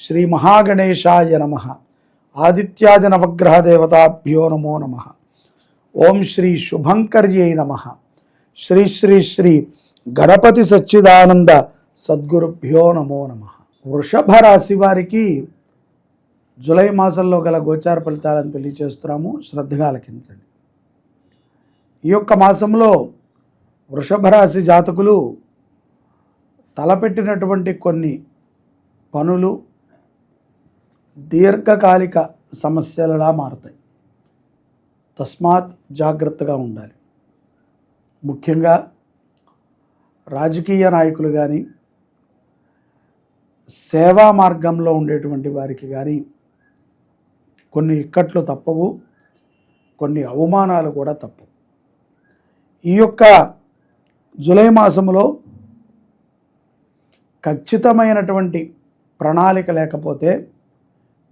శ్రీ మహాగణేశాయ నమ. ఆదిత్యాది నవగ్రహ దేవతాభ్యో నమో నమ. ఓం శ్రీ శుభంకర్యై నమ. శ్రీ శ్రీ శ్రీ గణపతి సచ్చిదానంద సద్గురుభ్యో నమో నమ. వృషభ రాశి వారికి జూలై మాసంలో గల గోచార ఫలితాలను తెలియచేస్తున్నాము. శ్రద్ధగా ఆలకించండి. ఈ యొక్క మాసంలో వృషభ రాశి జాతకులు తలపెట్టినటువంటి కొన్ని పనులు దీర్ఘకాలిక సమస్యలలా మారతాయి. తస్మాత్ జాగ్రత్తగా ఉండాలి. ముఖ్యంగా రాజకీయ నాయకులు కానీ సేవా మార్గంలో ఉండేటువంటి వారికి కానీ కొన్ని ఇక్కట్లు తప్పవు కొన్ని అవమానాలు కూడా తప్పవు. ఈ యొక్క జూలై మాసంలో ఖచ్చితమైనటువంటి ప్రణాళిక లేకపోతే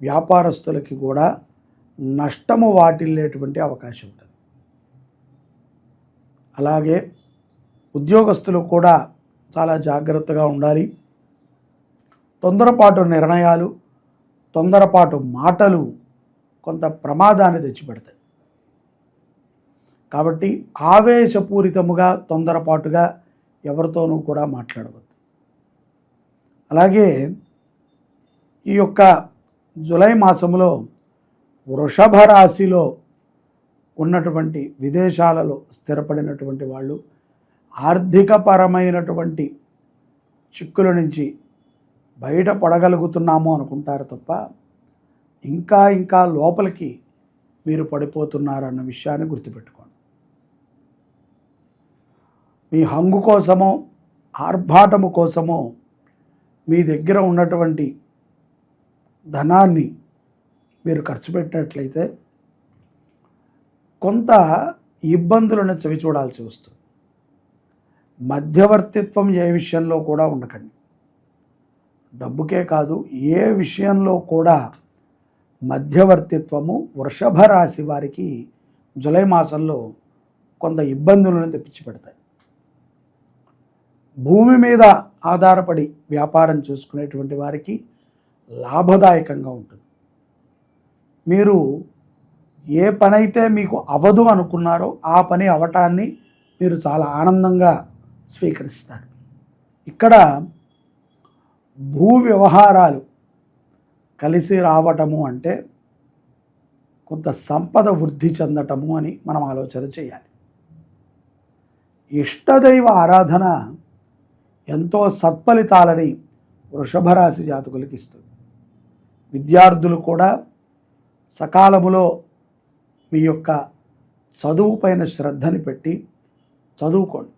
వ్యాపారస్తులకి కూడా నష్టము వాటిల్లేటువంటి అవకాశం ఉంటుంది. అలాగే ఉద్యోగస్తులు కూడా చాలా జాగ్రత్తగా ఉండాలి. తొందరపాటు నిర్ణయాలు తొందరపాటు మాటలు కొంత ప్రమాదాన్ని తెచ్చిపెడతాయి. కాబట్టి ఆవేశపూరితముగా తొందరపాటుగా ఎవరితోనూ కూడా మాట్లాడవద్దు. అలాగే ఈ యొక్క జూలై మాసంలో వృషభ రాశిలో ఉన్నటువంటి విదేశాలలో స్థిరపడినటువంటి వాళ్ళు ఆర్థికపరమైనటువంటి చిక్కుల నుంచి బయట పడగలుగుతున్నాము అనుకుంటారు తప్ప ఇంకా ఇంకా లోపలికి మీరు పడిపోతున్నారన్న విషయాన్ని గుర్తుపెట్టుకోండి. మీ హంగు కోసమో ఆర్భాటము కోసమో మీ దగ్గర ఉన్నటువంటి ధనాన్ని మీరు ఖర్చు పెట్టినట్లయితే కొంత ఇబ్బందులను చవి చూడాల్సి వస్తుంది. మధ్యవర్తిత్వం ఏ విషయంలో కూడా ఉండకండి. డబ్బుకే కాదు ఏ విషయంలో కూడా మధ్యవర్తిత్వము వృషభ రాశి వారికి జూలై మాసంలో కొంత ఇబ్బందులను తెప్పించి పెడతాయి. భూమి మీద ఆధారపడి వ్యాపారం చేసుకునేటువంటి వారికి లాభదాయకంగా ఉంటుంది. మీరు ఏ పని అయితే మీకు అవదు అనుకున్నారో ఆ పని అవటాన్ని మీరు చాలా ఆనందంగా స్వీకరిస్తారు. ఇక్కడ భూ వ్యవహారాలు కలిసి రావటము అంటే కొంత సంపద వృద్ధి చెందటము అని మనం ఆలోచన చేయాలి. ఇష్టదైవ ఆరాధన ఎంతో సత్ఫలితాలని వృషభరాశి జాతకులకు ఇస్తుంది. విద్యార్థులు కూడా సకాలములో మీ యొక్క చదువు పైన శ్రద్ధని పెట్టి చదువుకోండి.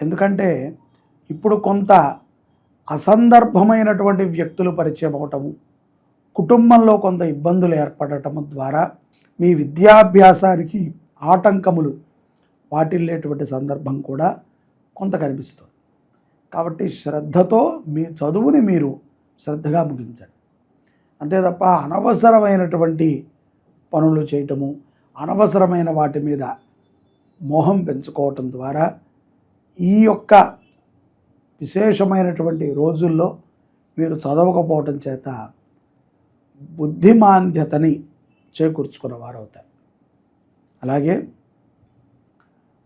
ఎందుకంటే ఇప్పుడు కొంత అసందర్భమైనటువంటి వ్యక్తులు పరిచయం అవటము కుటుంబంలో కొంత ఇబ్బందులు ఏర్పడటము ద్వారా మీ విద్యాభ్యాసానికి ఆటంకములు వాటిల్లేటువంటి సందర్భం కూడా కొంత కనిపిస్తుంది. కాబట్టి శ్రద్ధతో మీ చదువుని మీరు శ్రద్ధగా ముగించండి. అంతే తప్ప అనవసరమైనటువంటి పనులు చేయటము అనవసరమైన వాటి మీద మోహం పెంచుకోవటం ద్వారా ఈ యొక్క విశేషమైనటువంటి రోజుల్లో మీరు చదవకపోవటం చేత బుద్ధిమాంద్యతని చేకూర్చుకున్న వారవుతారు. అలాగే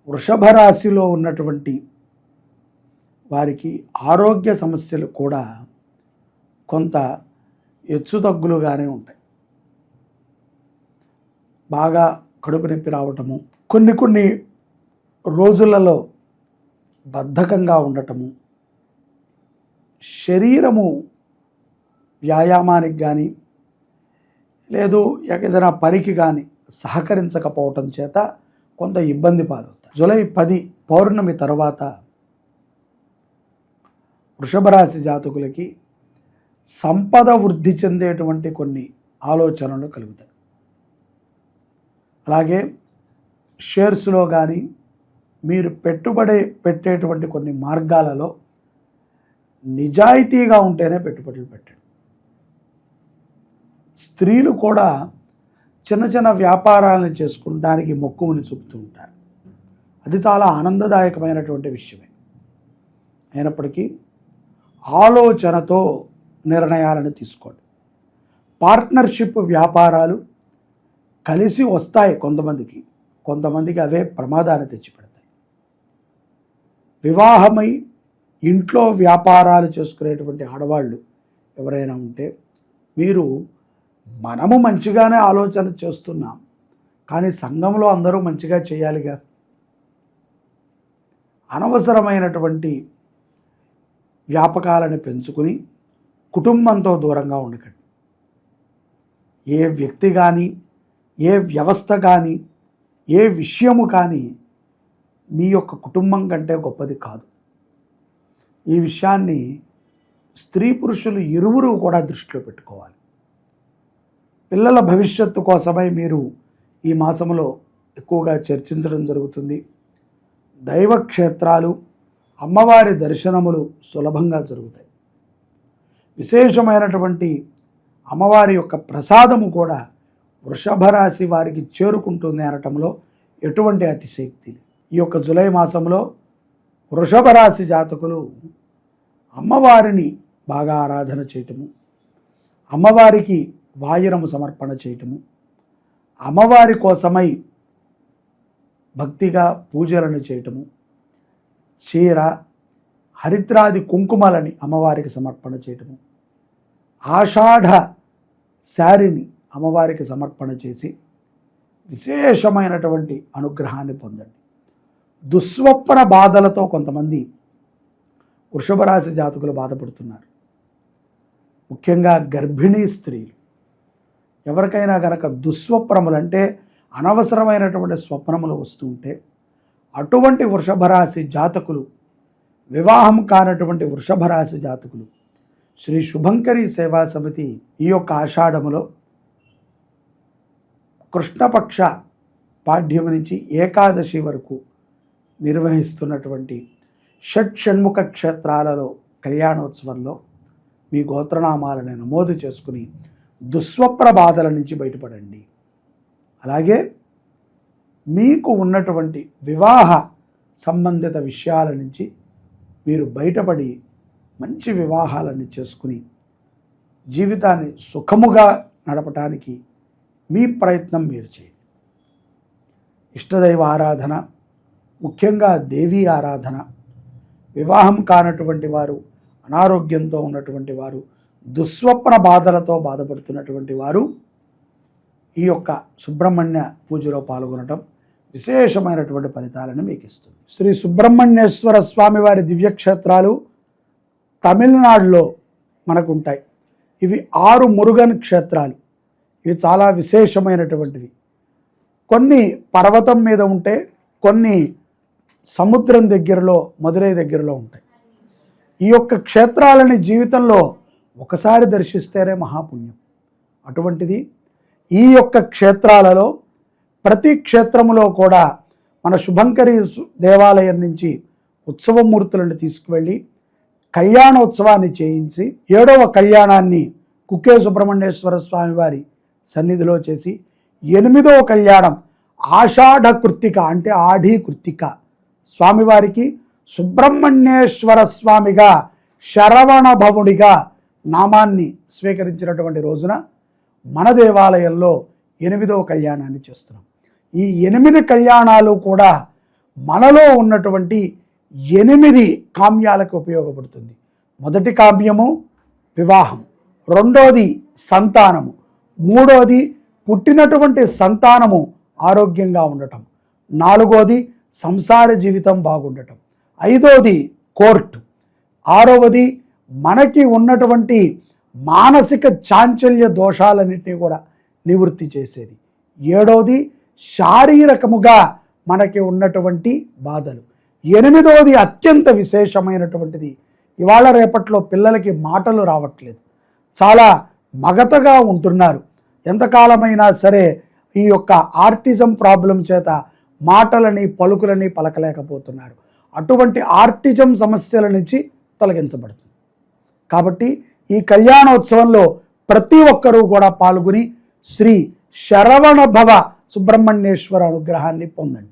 వృషభ రాశిలో ఉన్నటువంటి వారికి ఆరోగ్య సమస్యలు కూడా కొంత హెచ్చుతగ్గులుగానే ఉంటాయి. బాగా కడుపు నొప్పి రావటము కొన్ని కొన్ని రోజులలో బద్ధకంగా ఉండటము శరీరము వ్యాయామానికి కానీ లేదు ఏదైనా పనికి కానీ సహకరించకపోవటం చేత కొంత ఇబ్బంది పాలవుతాయి. జూలై పది పౌర్ణమి తర్వాత వృషభరాశి జాతకులకి సంపద వృద్ధి చెందేటువంటి కొన్ని ఆలోచనలు కలుగుతాయి. అలాగే షేర్స్లో కానీ మీరు పెట్టుబడి పెట్టేటువంటి కొన్ని మార్గాలలో నిజాయితీగా ఉంటేనే పెట్టుబడులు పెట్టండి. స్త్రీలు కూడా చిన్న చిన్న వ్యాపారాలను చేసుకుంటానికి మొక్కువని చూపుతూ ఉంటారు. అది చాలా ఆనందదాయకమైనటువంటి విషయమే. అయినప్పటికీ ఆలోచనతో నిర్ణయాలను తీసుకోండి. పార్ట్నర్షిప్ వ్యాపారాలు కలిసి వస్తాయి కొంతమందికి. కొంతమందికి అవే ప్రమాదాన్ని తెచ్చిపెడతాయి. వివాహమై ఇంట్లో వ్యాపారాలు చేసుకునేటువంటి ఆడవాళ్ళు ఎవరైనా ఉంటే మీరు మనము మంచిగానే ఆలోచన చేస్తున్నాం. కానీ సంఘంలో అందరూ మంచిగా చేయాలిగా? అనవసరమైనటువంటి వ్యాపకాలను పెంచుకుని కుటుంబంతో దూరంగా ఉండకండి. ఏ వ్యక్తి కానీ ఏ వ్యవస్థ కానీ ఏ విషయము కానీ మీ యొక్క కుటుంబం కంటే గొప్పది కాదు. ఈ విషయాన్ని స్త్రీ పురుషులు ఇరువురు కూడా దృష్టిలో పెట్టుకోవాలి. పిల్లల భవిష్యత్తు కోసమై మీరు ఈ మాసంలో ఎక్కువగా చర్చించడం జరుగుతుంది. దైవ క్షేత్రాలు అమ్మవారి దర్శనములు సులభంగా జరుగుతాయి. విశేషమైనటువంటి అమ్మవారి యొక్క ప్రసాదము కూడా వృషభ రాశి వారికి చేరుకుంటుంది అనటంలో ఎటువంటి అతిశక్తి ఈ యొక్క జులై మాసంలో వృషభ రాశి జాతకులు అమ్మవారిని బాగా ఆరాధన చేయటము అమ్మవారికి వాయురము సమర్పణ చేయటము అమ్మవారి కోసమై భక్తిగా పూజలను చేయటము చీర హరిత్రాది కుంకుమలని అమ్మవారికి సమర్పణ చేయటము ఆషాఢ శారిని అమ్మవారికి సమర్పణ చేసి విశేషమైనటువంటి అనుగ్రహాన్ని పొందండి. దుస్వప్న బాధలతో కొంతమంది వృషభ రాశి జాతకులు బాధపడుతున్నారు. ముఖ్యంగా గర్భిణీ స్త్రీలు. ఎవరికైనా గనక దుస్వప్నములు అంటే అనవసరమైనటువంటి స్వప్నములు వస్తుంటే అటువంటి వృషభ రాశి జాతకులు వివాహం కానటువంటి వృషభ రాశి జాతకులు శ్రీ శుభంకరి సేవా సమితి ఈ యొక్క ఆషాఢములో కృష్ణపక్ష పాఠ్యము నుంచి ఏకాదశి వరకు నిర్వహిస్తున్నటువంటి షట్ షణ్ముఖ క్షేత్రాలలో కళ్యాణోత్సవంలో మీ గోత్రనామాలను నమోదు చేసుకుని దుస్వప్ర బాధల నుంచి బయటపడండి. అలాగే మీకు ఉన్నటువంటి వివాహ సంబంధిత విషయాల నుంచి మీరు బయటపడి మంచి వివాహాలన్నీ చేసుకుని జీవితాన్ని సుఖముగా నడపటానికి మీ ప్రయత్నం మీరు చేయండి. ఇష్టదైవ ఆరాధన ముఖ్యంగా దేవీ ఆరాధన వివాహం కానటువంటి వారు అనారోగ్యంతో ఉన్నటువంటి వారు దుస్వప్న బాధలతో బాధపడుతున్నటువంటి వారు ఈ యొక్క సుబ్రహ్మణ్య పూజలో పాల్గొనటం విశేషమైనటువంటి ఫలితాలను మీకు ఇస్తుంది శ్రీ సుబ్రహ్మణ్యేశ్వర స్వామి వారి దివ్యక్షేత్రాలు తమిళనాడులో మనకు ఉంటాయి ఇవి ఆరు మురుగన్ క్షేత్రాలు. ఇవి చాలా విశేషమైనటువంటివి. కొన్ని పర్వతం మీద ఉంటే కొన్ని సముద్రం దగ్గరలో మదురై దగ్గరలో ఉంటాయి. ఈ యొక్క క్షేత్రాలని జీవితంలో ఒకసారి దర్శిస్తేనే మహాపుణ్యం. అటువంటిది ఈ యొక్క క్షేత్రాలలో ప్రతి క్షేత్రములో కూడా మన శుభంకరి దేవాలయం నుంచి ఉత్సవమూర్తులను తీసుకువెళ్ళి కళ్యాణోత్సవాన్ని చేయించి ఏడవ కళ్యాణాన్ని కుక్కే సుబ్రహ్మణ్యేశ్వర స్వామి వారి సన్నిధిలో చేసి ఎనిమిదవ కళ్యాణం ఆషాఢ కృత్తిక అంటే ఆఢీ కృత్తిక స్వామివారికి సుబ్రహ్మణ్యేశ్వర స్వామిగా శరవణ భవుడిగా నామాన్ని స్వీకరించినటువంటి రోజున మన దేవాలయంలో ఎనిమిదవ కళ్యాణాన్ని చేస్తున్నాం. ఈ ఎనిమిది కళ్యాణాలు కూడా మనలో ఉన్నటువంటి ఎనిమిది కామ్యాలకు ఉపయోగపడుతుంది. మొదటి కామ్యము వివాహం రెండోది సంతానము మూడోది పుట్టినటువంటి సంతానము ఆరోగ్యంగా ఉండటం నాలుగోది సంసార జీవితం బాగుండటం ఐదోది కోర్టు ఆరవది మనకి ఉన్నటువంటి మానసిక చాంచల్య దోషాలన్నింటినీ కూడా నివృత్తి చేసేది. ఏడవది శారీరకముగా మనకి ఉన్నటువంటి బాధలు. ఎనిమిదవది అత్యంత విశేషమైనటువంటిది. ఇవాళ రేపట్లో పిల్లలకి మాటలు రావట్లేదు. చాలా మగతగా ఉంటున్నారు. ఎంతకాలమైనా సరే ఈ యొక్క ఆర్టిజం ప్రాబ్లం చేత మాటలని పలుకులని పలకలేకపోతున్నారు. అటువంటి ఆర్టిజం సమస్యల నుంచి తొలగించబడుతుంది. కాబట్టి ఈ కళ్యాణోత్సవంలో ప్రతి ఒక్కరూ కూడా పాల్గొని శ్రీ శరవణ భవ సుబ్రహ్మణ్యేశ్వర అనుగ్రహాన్ని పొందండి.